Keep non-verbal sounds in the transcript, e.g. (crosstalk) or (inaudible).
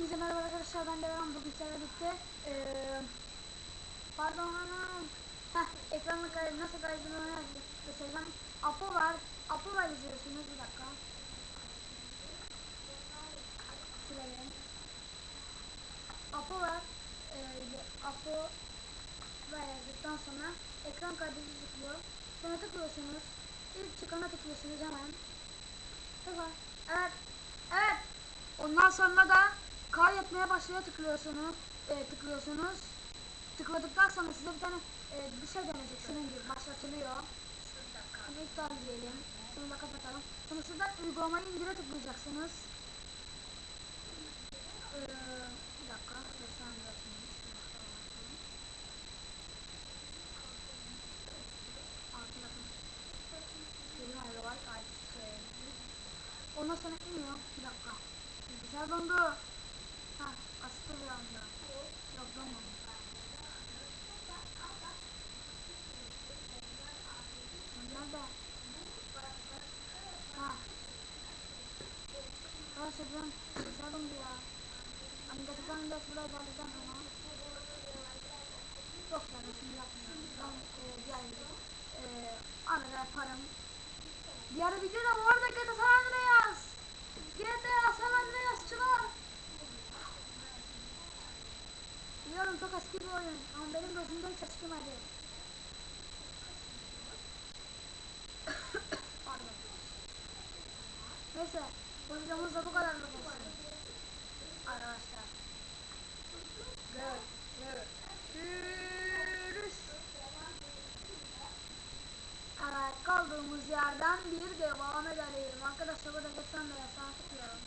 Hepinize merhaba arkadaşlar ben Devran bugün sizlerle birlikte ee, Pardon anam. Heh ekranı kay nasıl kaydını göstereceğim Apo var Apo var izliyorsunuz bir dakika. Şuraya Apo var ee, Apo var yazdıktan sonra ekran kaydedici çıkıyor Sonra tıklıyorsunuz İlk çıkana tıklıyorsunuz hemen. Tıkla Evet Evet. Ondan sonra da kaydetmeye başlaya tıklıyorsunuz. E, tıklıyorsunuz. Tıkladıktan sonra size bir tane e, bir şey denecek. Şunun gibi başlatılıyor. Bunu iptal diyelim. Şunu da kapatalım. Sonra şuradan uygulamayı indire tıklayacaksınız. Ee, bir dakika. Ondan sonra iniyor. Bir dakika. Bilgisayar dondu. Ha, astı bir anda. Yok donmadı. Nerede? Ha. Arkadaşlar ben bilgisayar dondu ya. Hani gerçekten de buraya geldikten sonra. Yok yani şimdi yapmıyorum. Ben e, video. E, arada yaparım. Diğer videoda bu arada çok eski bir oyun ama benim gözümde hiç eskimedi. (coughs) Neyse bu da bu kadar mı olsun? Arkadaşlar. Görüşürüz. Evet kaldığımız yerden bir devam edelim. Arkadaşlar burada geçen de yasağı tutuyorum.